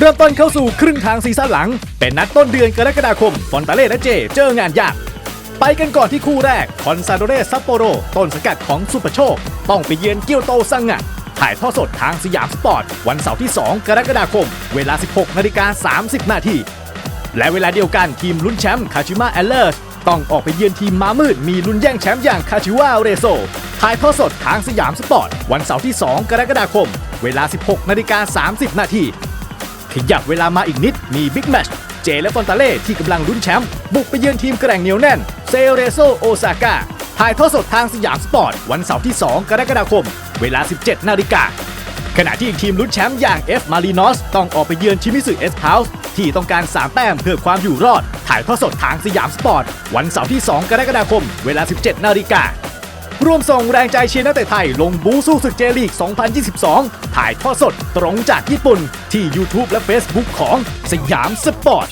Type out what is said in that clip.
เริ่มต้นเข้าสู่ครึ่งทางซีซั่นหลัง เป็นนัดต้นเดือนกรกฎาคม ฟอนตาเล่และเจ เจองานยาก ไปกันก่อนที่คู่แรก คอนซาโดเรซัปโปโร ต้นสังกัดของสุปโชค ต้องไปเยือนเกียวโตซังงะถ่ายทอดสดทางสยามสปอร์ต วันเสาร์ที่ 2 กรกฎาคม เวลา 16นาฬิกา30 นาที และเวลาเดียวกันทีมลุ้นแชมป์คาชิมะแอลเลอร์ต้องออกไปเยือนทีมม้ามืดมีลุ้นแย่งแชมป์อย่างคาชิวะเรโซถ่ายทอดสดทางสยามสปอร์ต วันเสาร์ที่ 2 กรกฎาคม เวลา 16นาฬิกา30 นาที ขยับเวลามาอีกนิดมีบิ๊กแมชเจและฟอนตาเล่ที่กำลังลุ้นแชมป์บุกไปเยือนทีมแกร่งเหนียวแน่นเซเรโซโอซาก้าถ่ายทอดสดทางสยามสปอร์ต วันเสาร์ที่ 2 กรกฎาคม เวลา 17 นาฬิกาขณะที่อีกทีมลุ้นแชมป์อย่าง F Marinos ต้องออกไปเยือนชิมิสึเอส u s e ที่ต้องการ 3 แต้มเพื่อความอยู่รอด ถ่ายทอดสดทางสยามสปอร์ต วันเสาร์ที่ 2 กรกฎาคม เวลา 17 นาฬิกา ร่วมส่งแรงใจเชียร์นักเตะไทย ลงบูสู้ศึกเจลีก 2022 ถ่ายทอดสดตรงจากญี่ปุ่น ที่ YouTube และ Facebook ของสยามสปอร์ต